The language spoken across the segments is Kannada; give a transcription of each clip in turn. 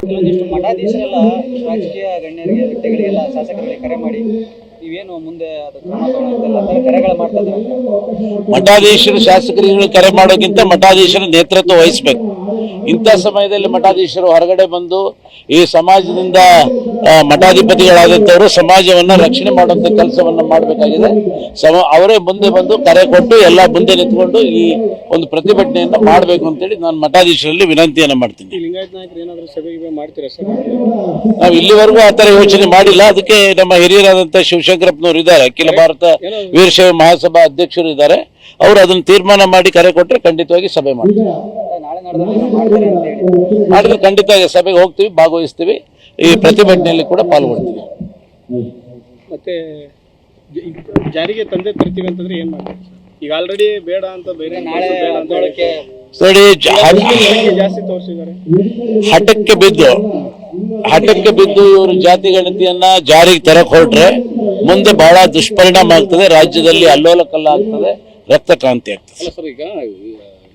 ಕೆಲವೊಂದಿಷ್ಟು ಮಠಾಧೀಶರೆಲ್ಲ ರಾಜಕೀಯ ಗಣ್ಯರಿಗೆ, ವ್ಯಕ್ತಿಗಳಿಗೆಲ್ಲ ಶಾಸಕರಿಗೆ ಕರೆ ಮಾಡಿ, ನೀವೇನು ಮುಂದೆ ಅದು ಮಠಾಧೀಶರು ಶಾಸಕರಿಗೆ ಕರೆ ಮಾಡೋಕ್ಕಿಂತ ಮಠಾಧೀಶರ ನೇತೃತ್ವ ವಹಿಸಬೇಕು. ಇಂಥ ಸಮಯದಲ್ಲಿ ಮಠಾಧೀಶರು ಹೊರಗಡೆ ಬಂದು ಈ ಸಮಾಜದಿಂದ ಮಠಾಧಿಪತಿಗಳಾದಂಥವರು ಸಮಾಜವನ್ನ ರಕ್ಷಣೆ ಮಾಡುವಂತ ಕೆಲಸವನ್ನ ಮಾಡಬೇಕಾಗಿದೆ. ಸಮ ಅವರೇ ಮುಂದೆ ಬಂದು ಕರೆ ಕೊಟ್ಟು ಎಲ್ಲ ಮುಂದೆ ನಿಂತ್ಕೊಂಡು ಈ ಒಂದು ಪ್ರತಿಭಟನೆಯನ್ನ ಮಾಡಬೇಕು ಅಂತೇಳಿ ನಾನು ಮಠಾಧೀಶರಲ್ಲಿ ವಿನಂತಿಯನ್ನ ಮಾಡ್ತೀನಿ. ನಾವು ಇಲ್ಲಿವರೆಗೂ ಆ ಥರ ಯೋಚನೆ ಮಾಡಿಲ್ಲ. ಅದಕ್ಕೆ ನಮ್ಮ ಹಿರಿಯರಾದಂಥ ಶಿವಶಂಕರಪ್ಪನವರು ಇದ್ದಾರೆ. ಅಖಿಲ ಭಾರತ ವೀರಶೈವ ಮಹಾಸಭಾ ಅಧ್ಯಕ್ಷರು ಇದ್ದಾರೆ. ಅವರು ಅದನ್ನು ತೀರ್ಮಾನ ಮಾಡಿ ಕರೆ ಕೊಟ್ಟರೆ ಖಂಡಿತವಾಗಿ ಸಭೆ ಮಾಡ್ತಾರೆ. ಅಂತ ಹೇಳಿ ಮಾಡಿದ್ರೆ ಖಂಡಿತ ಸಭೆಗೆ ಹೋಗ್ತೀವಿ ಭಾಗವಹಿಸ್ತೀವಿ. ಈ ಪ್ರತಿಭಟನೆಯಲ್ಲಿ ಕೂಡ ಪಾಲ್ಗೊಳ್ತೀವಿ. ಮತ್ತೆ ಜಾರಿಗೆ ತಂದೆ ತರ್ತೀವಿ ಅಂತಂದ್ರೆ ಏನ್ ಮಾಡ್ತೀವಿ ಈಗ ಆಲ್ರೆಡಿ ಬೇಡ ಅಂತ ಬೇರೆ ನಾಳೆ ನೋಡಿ ಜಾಸ್ತಿ ತೋರಿಸಿದ್ದಾರೆ. ಹಠಕ್ಕೆ ಬಿದ್ದು ಹಠಕ್ಕೆ ಬಿದ್ದು ಇವರು ಜಾತಿ ಗಣತಿಯನ್ನ ಜಾರಿಗೆ ತರಕ್ ಹೊರಟ್ರೆ ಮುಂದೆ ಬಹಳ ದುಷ್ಪರಿಣಾಮ ಆಗ್ತದೆ ರಾಜ್ಯದಲ್ಲಿ ಅಲ್ಲೋಲ ಕಲ್ಲ ಆಗ್ತದೆ ರಕ್ತ ಕ್ರಾಂತಿ ಆಗ್ತದೆ. ಅಲ್ಲ ಸರ್ ಈಗ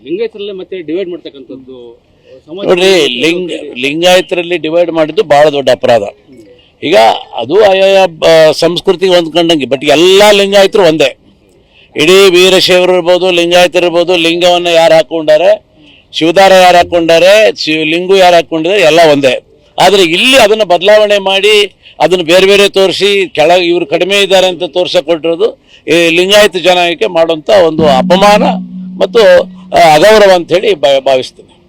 ಲಿಂಗಾಯತರಲ್ಲೇ ಮತ್ತೆ ಡಿವೈಡ್ ಮಾಡ್ತಕ್ಕಂಥದ್ದು ನೋಡ್ರಿ ಲಿಂಗ ಲಿಂಗಾಯತರಲ್ಲಿ ಡಿವೈಡ್ ಮಾಡಿದ್ದು ಬಹಳ ದೊಡ್ಡ ಅಪರಾಧ. ಈಗ ಅದು ಆಯಾಯ ಸಂಸ್ಕೃತಿಗೆ ಹೊಂದ್ಕೊಂಡಂಗೆ ಬಟ್ ಎಲ್ಲಾ ಲಿಂಗಾಯತರು ಒಂದೇ. ಇಡೀ ವೀರಶೈವರು ಇರ್ಬೋದು ಲಿಂಗಾಯತರು ಇರ್ಬೋದು ಲಿಂಗವನ್ನ ಯಾರು ಹಾಕೊಂಡಾರೆ ಶಿವದಾರ ಯಾರು ಹಾಕೊಂಡಾರೆ ಶಿವ ಲಿಂಗು ಯಾರು ಹಾಕೊಂಡಿದ್ದಾರೆ ಎಲ್ಲ ಒಂದೇ. ಆದ್ರೆ ಇಲ್ಲಿ ಅದನ್ನ ಬದಲಾವಣೆ ಮಾಡಿ ಅದನ್ನ ಬೇರೆ ಬೇರೆ ತೋರಿಸಿ ಕೆಳ ಇವ್ರು ಕಡಿಮೆ ಇದ್ದಾರೆ ಅಂತ ತೋರ್ಸಕ್ ಕೊಟ್ಟಿರೋದು ಈ ಲಿಂಗಾಯತ ಜನಾಂಗಕ್ಕೆ ಮಾಡುವಂತ ಒಂದು ಅಪಮಾನ ಮತ್ತು ಅಗೌರವ ಅಂತ ಹೇಳಿ ಭಾವಿಸ್ತೇನೆ.